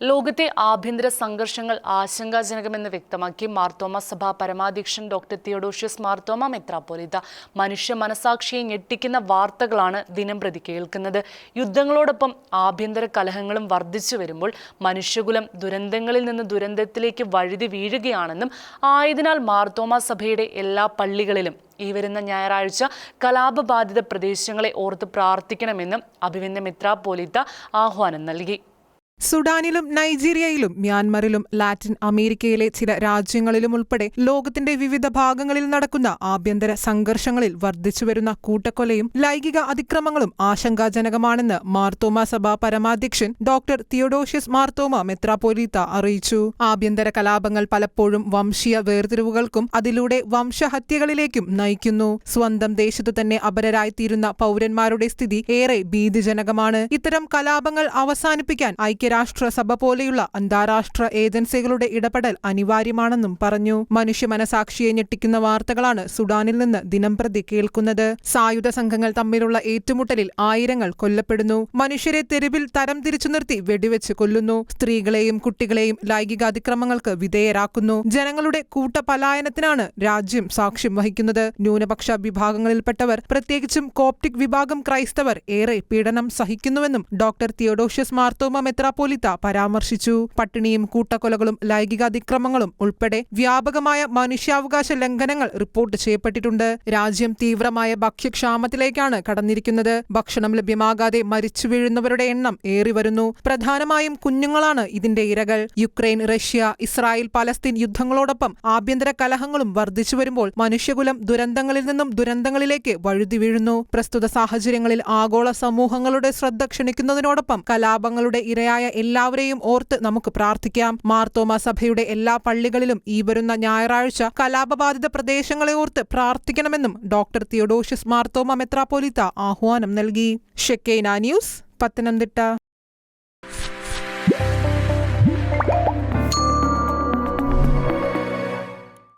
ലോകത്തെ ആഭ്യന്തര സംഘർഷങ്ങൾ ആശങ്കാജനകമെന്ന് വ്യക്തമാക്കി മാർത്തോമ സഭ പരമാധ്യക്ഷൻ ഡോക്ടർ തിയോഡോഷ്യസ് മാർത്തോമ മെത്രാപ്പോലിത്ത. മനുഷ്യ മനസാക്ഷിയെ ഞെട്ടിക്കുന്ന വാർത്തകളാണ് ദിനം പ്രതി കേൾക്കുന്നത്. യുദ്ധങ്ങളോടൊപ്പം ആഭ്യന്തര കലഹങ്ങളും വർദ്ധിച്ചു വരുമ്പോൾ മനുഷ്യകുലം ദുരന്തങ്ങളിൽ നിന്ന് ദുരന്തത്തിലേക്ക് വഴുതി വീഴുകയാണെന്നും ആയതിനാൽ മാർത്തോമ സഭയുടെ എല്ലാ പള്ളികളിലും ഈ വരുന്ന ഞായറാഴ്ച കലാപബാധിത പ്രദേശങ്ങളെ ഓർത്ത് പ്രാർത്ഥിക്കണമെന്നും അഭിവിന്ദ മിത്രാ പോലീത്ത ആഹ്വാനം നൽകി. സുഡാനിലും നൈജീരിയയിലും മ്യാൻമറിലും ലാറ്റിൻ അമേരിക്കയിലെ ചില രാജ്യങ്ങളിലും ഉൾപ്പെടെ ലോകത്തിന്റെ വിവിധ ഭാഗങ്ങളിൽ നടക്കുന്ന ആഭ്യന്തര സംഘർഷങ്ങളിൽ വർദ്ധിച്ചുവരുന്ന കൂട്ടക്കൊലയും ലൈംഗിക അതിക്രമങ്ങളും ആശങ്കാജനകമാണെന്ന് മാർത്തോമ സഭാ പരമാധ്യക്ഷൻ ഡോക്ടർ തിയോഡോഷ്യസ് മാർത്തോമ മെത്രാപോലീത്ത അറിയിച്ചു. ആഭ്യന്തര കലാപങ്ങൾ പലപ്പോഴും വംശീയ വേർതിരിവുകൾക്കും അതിലൂടെ വംശഹത്യകളിലേക്കും നയിക്കുന്നു. സ്വന്തം ദേശത്തു തന്നെ അപരരായിത്തീരുന്ന പൗരന്മാരുടെ സ്ഥിതി ഏറെ ഭീതിജനകമാണ്. ഇത്തരം കലാപങ്ങൾ അവസാനിപ്പിക്കാൻ ഐക്യരാഷ്ട്രസഭ പോലെയുള്ള അന്താരാഷ്ട്ര ഏജൻസികളുടെ ഇടപെടൽ അനിവാര്യമാണെന്നും പറഞ്ഞു. മനുഷ്യ മനസാക്ഷിയെ ഞെട്ടിക്കുന്ന വാർത്തകളാണ് സുഡാനിൽ നിന്ന് ദിനംപ്രതി കേൾക്കുന്നത്. സായുധ സംഘങ്ങൾ തമ്മിലുള്ള ഏറ്റുമുട്ടലിൽ ആയിരങ്ങൾ കൊല്ലപ്പെടുന്നു. മനുഷ്യരെ തെരുവിൽ തരം തിരിച്ചു നിർത്തി വെടിവെച്ച് കൊല്ലുന്നു. സ്ത്രീകളെയും കുട്ടികളെയും ലൈംഗികാതിക്രമങ്ങൾക്ക് വിധേയരാക്കുന്നു. ജനങ്ങളുടെ കൂട്ടപലായനത്തിനാണ് രാജ്യം സാക്ഷ്യം വഹിക്കുന്നത്. ന്യൂനപക്ഷ വിഭാഗങ്ങളിൽപ്പെട്ടവർ പ്രത്യേകിച്ചും കോപ്റ്റിക് വിഭാഗം ക്രൈസ്തവർ ഏറെ പീഡനം സഹിക്കുന്നുവെന്നും ഡോക്ടർ തിയോഡോഷ്യസ് മാർത്തോമ മെത്രാപ്പോലിത്ത പരാമർശിച്ചു. പട്ടിണിയും കൂട്ടക്കൊലകളും ലൈംഗികാതിക്രമങ്ങളും ഉൾപ്പെടെ വ്യാപകമായ മനുഷ്യാവകാശ ലംഘനങ്ങൾ റിപ്പോർട്ട് ചെയ്യപ്പെട്ടിട്ടുണ്ട്. രാജ്യം തീവ്രമായ ഭക്ഷ്യക്ഷാമത്തിലേക്കാണ് കടന്നിരിക്കുന്നത്. ഭക്ഷണം ലഭ്യമാകാതെ മരിച്ചു വീഴുന്നവരുടെ എണ്ണം ഏറി വരുന്നു പ്രധാനമായും കുഞ്ഞുങ്ങളാണ് ഇതിന്റെ ഇരകൾ. യുക്രൈൻ റഷ്യ ഇസ്രായേൽ പലസ്തീൻ യുദ്ധങ്ങളോടൊപ്പം ആഭ്യന്തര കലഹങ്ങളും വർദ്ധിച്ചു വരുമ്പോൾ മനുഷ്യകുലം ദുരന്തങ്ങളിൽ നിന്നും ദുരന്തങ്ങളിലേക്ക് വഴുതി വീഴുന്നു. പ്രസ്തുത സാഹചര്യങ്ങളിൽ ആഗോള സമൂഹങ്ങളുടെ ശ്രദ്ധ ക്ഷണിക്കുന്നതിനോടൊപ്പം കലാപങ്ങളുടെ ഇരയായ എല്ലാവരെയും ഓർത്ത് നമുക്ക് പ്രാർത്ഥിക്കാം. മാർത്തോമ സഭയുടെ എല്ലാ പള്ളികളിലും ഈ വരുന്ന ഞായറാഴ്ച കലാപബാധിത പ്രദേശങ്ങളെ ഓർത്ത് പ്രാർത്ഥിക്കണമെന്നും ഡോക്ടർ തിയോഡോഷ്യസ് മാർത്തോമ മെത്രാപ്പോലിത്ത ആഹ്വാനം നൽകി. Shekinah news Pathanamthitta.